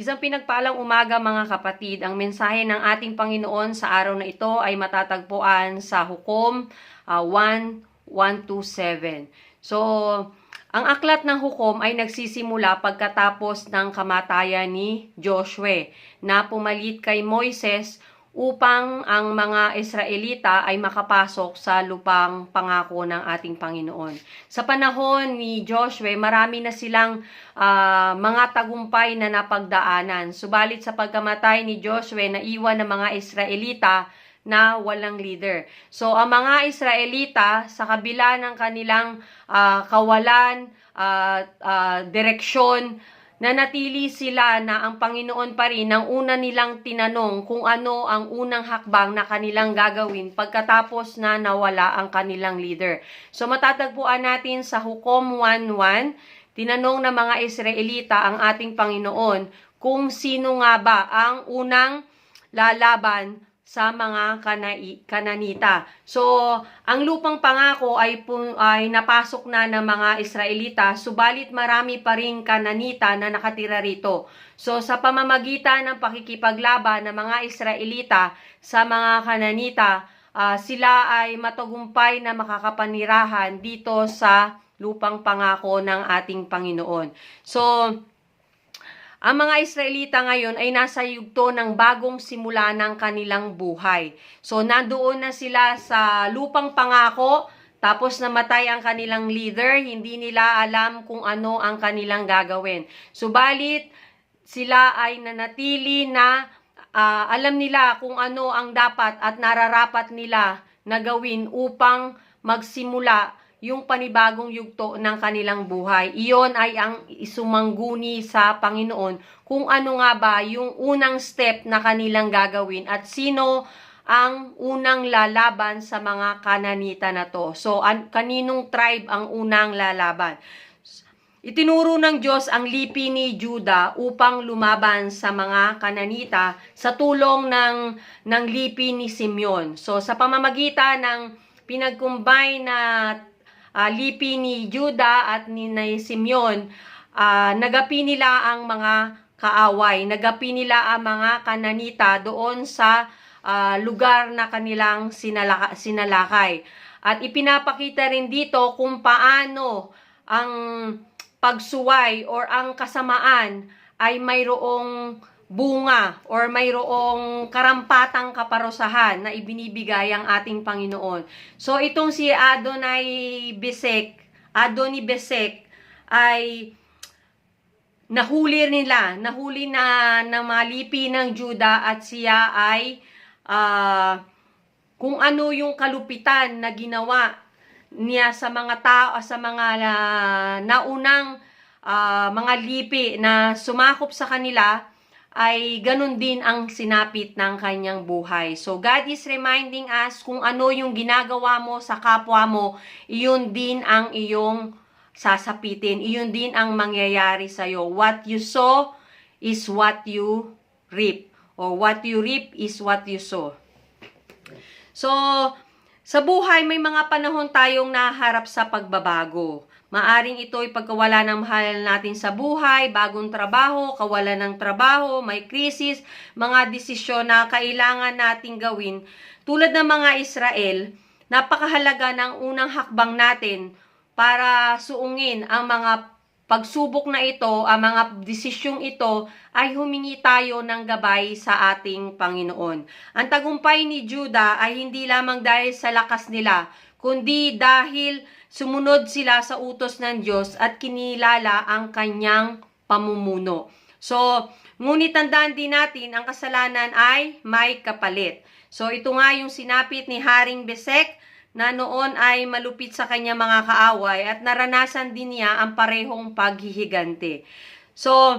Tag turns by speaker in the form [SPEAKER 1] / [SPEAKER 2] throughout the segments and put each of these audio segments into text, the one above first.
[SPEAKER 1] Isang pinagpalang umaga mga kapatid, ang mensahe ng ating Panginoon sa araw na ito ay matatagpuan sa Hukom ah, 1127. So, ang aklat ng hukom ay nagsisimula pagkatapos ng kamatayan ni Joshua na pumalit kay Moises upang ang mga Israelita ay makapasok sa lupang pangako ng ating Panginoon. Sa panahon ni Joshua, marami na silang ah, mga tagumpay na napagdaanan. Subalit sa pagkamatay ni Joshua, naiwan ng mga Israelita na walang leader. So, ang mga Israelita, sa kabila ng kanilang ah, kawalan, at ah, direksyon, nanatili sila na ang Panginoon pa rin ang una nilang tinanong kung ano ang unang hakbang na kanilang gagawin pagkatapos na nawala ang kanilang leader. So matatagpuan natin sa Hukom 1.1, tinanong ng mga Israelita ang ating Panginoon kung sino nga ba ang unang lalaban sa mga kanai, kananita. So, ang lupang pangako ay, ay napasok na ng mga Israelita, subalit marami pa rin kananita na nakatira rito. So, sa pamamagitan ng pakikipaglaban ng mga Israelita sa mga kananita, ah, sila ay matagumpay na makakapanirahan dito sa lupang pangako ng ating Panginoon. So, ang mga Israelita ngayon ay nasa yugto ng bagong simula ng kanilang buhay. So, nandoon na sila sa lupang pangako, tapos namatay ang kanilang leader, hindi nila alam kung ano ang kanilang gagawin. Subalit, sila ay nanatili na ah, alam nila kung ano ang dapat at nararapat nila na gawin upang magsimula yung panibagong yugto ng kanilang buhay. Iyon ay ang isumangguni sa Panginoon kung ano nga ba yung unang step na kanilang gagawin at sino ang unang lalaban sa mga kananita na to. So, an- kaninong tribe ang unang lalaban? Itinuro ng Diyos ang lipi ni Juda upang lumaban sa mga kananita sa tulong ng, ng lipi ni Simeon. So, sa pamamagitan ng pinag-combine na ah, lipi ni Juda at ni, Simeon, ah, nagapi nila ang mga kaaway, nagapi nila ang mga kananita doon sa ah, lugar na kanilang sinalaka, sinalakay. At ipinapakita rin dito kung paano ang pagsuway or ang kasamaan ay mayroong bunga or mayroong karampatang kaparosahan na ibinibigay ang ating Panginoon. So itong si Adonai Besek, Adoni Besek ay nahuli nila, nahuli na ng mga lipi ng Juda at siya ay ah, kung ano yung kalupitan na ginawa niya sa mga tao sa mga ah, naunang ah, mga lipi na sumakop sa kanila ay ganun din ang sinapit ng kanyang buhay. So God is reminding us kung ano yung ginagawa mo sa kapwa mo, iyon din ang iyong sasapitin. Iyon din ang mangyayari sa iyo. What you sow is what you reap. Or what you reap is what you sow. So, sa buhay, may mga panahon tayong naharap sa pagbabago. Maaring ito ay pagkawala ng mahal natin sa buhay, bagong trabaho, kawalan ng trabaho, may krisis, mga desisyon na kailangan nating gawin. Tulad ng mga Israel, napakahalaga ng unang hakbang natin para suungin ang mga pagsubok na ito, ang mga desisyong ito, ay humingi tayo ng gabay sa ating Panginoon. Ang tagumpay ni Juda ay hindi lamang dahil sa lakas nila, kundi dahil sumunod sila sa utos ng Diyos at kinilala ang kanyang pamumuno. So, ngunit tandaan din natin, ang kasalanan ay may kapalit. So, ito nga yung sinapit ni Haring Besek, na noon ay malupit sa kanya mga kaaway at naranasan din niya ang parehong paghihigante. So,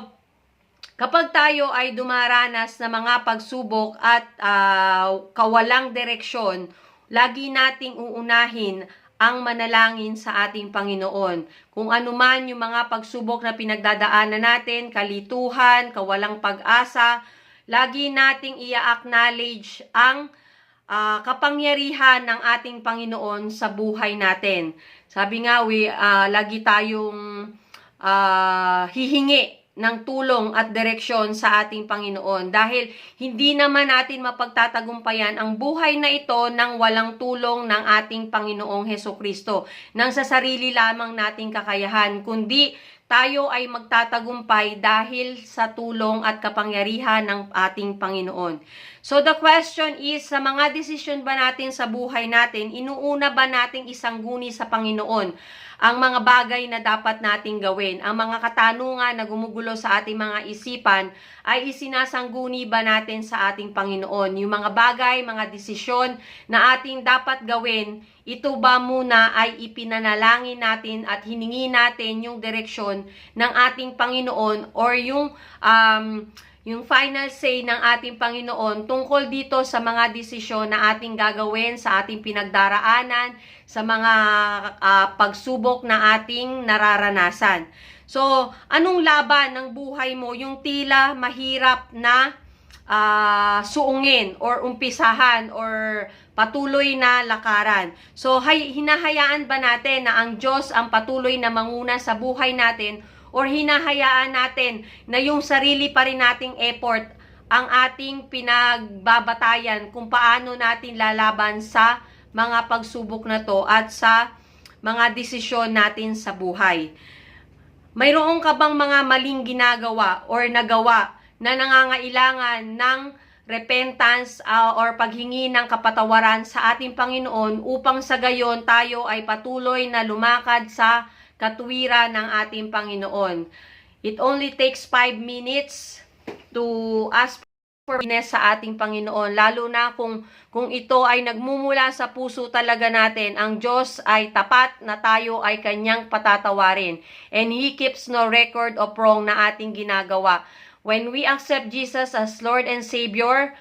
[SPEAKER 1] kapag tayo ay dumaranas ng mga pagsubok at ah, kawalang direksyon, lagi nating uunahin ang manalangin sa ating Panginoon. Kung ano man yung mga pagsubok na pinagdadaanan natin, kalituhan, kawalang pag-asa, lagi nating i-acknowledge ang ah, kapangyarihan ng ating Panginoon sa buhay natin. Sabi nga, we, ah, lagi tayong ah, hihingi ng tulong at direksyon sa ating Panginoon dahil hindi naman natin mapagtatagumpayan ang buhay na ito nang walang tulong ng ating Panginoong Heso Kristo nang sa sarili lamang nating kakayahan kundi tayo ay magtatagumpay dahil sa tulong at kapangyarihan ng ating Panginoon. So the question is, sa mga desisyon ba natin sa buhay natin, inuuna ba nating isangguni sa Panginoon ang mga bagay na dapat nating gawin? Ang mga katanungan na gumugulo sa ating mga isipan ay isinasangguni ba natin sa ating Panginoon? Yung mga bagay, mga desisyon na ating dapat gawin, ito ba muna ay ipinanalangin natin at hiningi natin yung direksyon ng ating Panginoon or yung um, yung final say ng ating Panginoon tungkol dito sa mga desisyon na ating gagawin sa ating pinagdaraanan, sa mga ah, pagsubok na ating nararanasan. So, anong laban ng buhay mo? Yung tila mahirap na ah, suungin or umpisahan or patuloy na lakaran. So, hay, hinahayaan ba natin na ang Diyos ang patuloy na manguna sa buhay natin or hinahayaan natin na yung sarili pa rin nating effort ang ating pinagbabatayan kung paano natin lalaban sa mga pagsubok na to at sa mga desisyon natin sa buhay. Mayroon ka bang mga maling ginagawa or nagawa na nangangailangan ng repentance ah, or paghingi ng kapatawaran sa ating Panginoon upang sa gayon tayo ay patuloy na lumakad sa katuwiran ng ating Panginoon. It only takes 5 minutes to ask for forgiveness sa ating Panginoon, lalo na kung, kung ito ay nagmumula sa puso talaga natin. Ang Diyos ay tapat na tayo ay kanyang patatawarin. And He keeps no record of wrong na ating ginagawa. When we accept Jesus as Lord and Savior,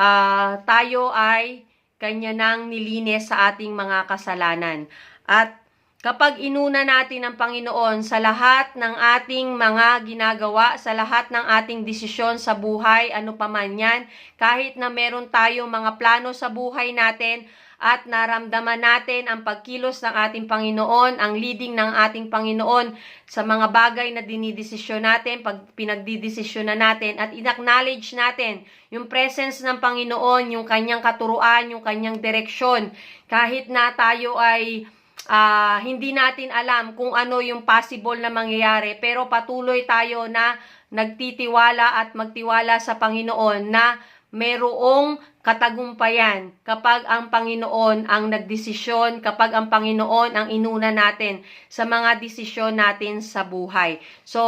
[SPEAKER 1] ah, tayo ay kanya nang nilinis sa ating mga kasalanan. At Kapag inuna natin ang Panginoon sa lahat ng ating mga ginagawa, sa lahat ng ating desisyon sa buhay, ano pa man yan, kahit na meron tayong mga plano sa buhay natin at naramdaman natin ang pagkilos ng ating Panginoon, ang leading ng ating Panginoon sa mga bagay na dinidesisyon natin, pag pinagdidesisyon na natin at inacknowledge natin yung presence ng Panginoon, yung kanyang katuruan, yung kanyang direksyon, kahit na tayo ay ah, hindi natin alam kung ano yung possible na mangyayari pero patuloy tayo na nagtitiwala at magtiwala sa Panginoon na merong katagumpayan kapag ang Panginoon ang nagdesisyon, kapag ang Panginoon ang inuna natin sa mga desisyon natin sa buhay. So,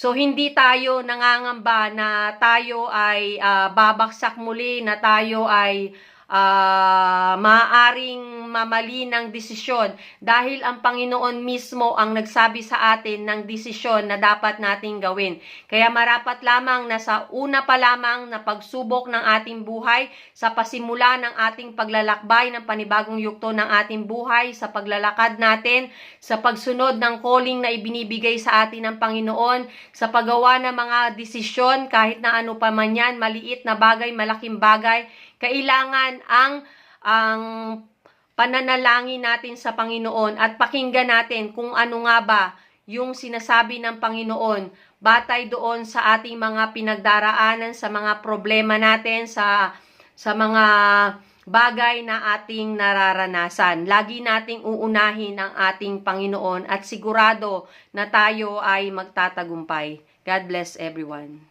[SPEAKER 1] So hindi tayo nangangamba na tayo ay ah, babaksak muli, na tayo ay ah, maaaring mamali ng desisyon dahil ang Panginoon mismo ang nagsabi sa atin ng desisyon na dapat nating gawin. Kaya marapat lamang na sa una pa lamang na pagsubok ng ating buhay, sa pasimula ng ating paglalakbay ng panibagong yukto ng ating buhay, sa paglalakad natin, sa pagsunod ng calling na ibinibigay sa atin ng Panginoon, sa paggawa ng mga desisyon kahit na ano pa man yan, maliit na bagay, malaking bagay, kailangan ang ang pananalangin natin sa Panginoon at pakinggan natin kung ano nga ba yung sinasabi ng Panginoon batay doon sa ating mga pinagdaraanan, sa mga problema natin, sa sa mga bagay na ating nararanasan. Lagi nating uunahin ang ating Panginoon at sigurado na tayo ay magtatagumpay. God bless everyone.